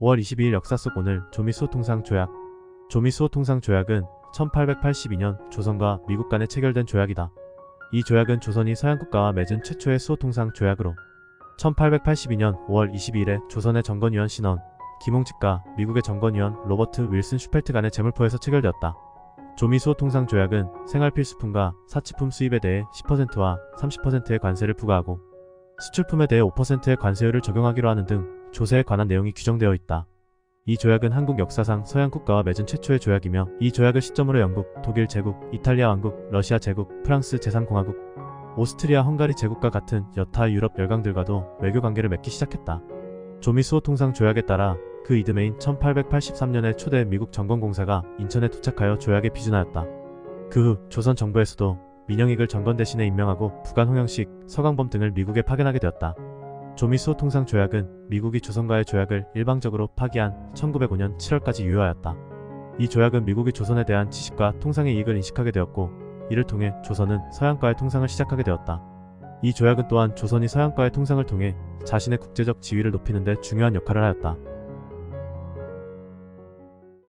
5월 22일 역사 속 오늘 조미수호 통상 조약 조미수호 통상 조약은 1882년 조선과 미국 간에 체결된 조약이다. 이 조약은 조선이 서양 국가와 맺은 최초의 수호 통상 조약으로 1882년 5월 22일에 조선의 정건위원 신원 김홍집과 미국의 정건위원 로버트 윌슨 슈펠트 간의 재물포에서 체결되었다. 조미수호 통상 조약은 생활 필수품과 사치품 수입에 대해 10%와 30%의 관세를 부과하고 수출품에 대해 5%의 관세율을 적용하기로 하는 등 조세에 관한 내용이 규정되어 있다. 이 조약은 한국 역사상 서양 국가와 맺은 최초의 조약이며 이 조약을 시점으로 영국, 독일 제국, 이탈리아 왕국, 러시아 제국, 프랑스 제3공화국, 오스트리아 헝가리 제국과 같은 여타 유럽 열강들과도 외교 관계를 맺기 시작했다. 조미수호 통상 조약에 따라 그 이듬해인 1883년에 초대 미국 정권공사가 인천에 도착하여 조약에 비준하였다. 그 후 조선 정부에서도 민영익을 정권 대신에 임명하고 부관 홍영식, 서강범 등을 미국에 파견하게 되었다. 조미수호 통상 조약은 미국이 조선과의 조약을 일방적으로 파기한 1905년 7월까지 유효하였다. 이 조약은 미국이 조선에 대한 지식과 통상의 이익을 인식하게 되었고 이를 통해 조선은 서양과의 통상을 시작하게 되었다. 이 조약은 또한 조선이 서양과의 통상을 통해 자신의 국제적 지위를 높이는 데 중요한 역할을 하였다.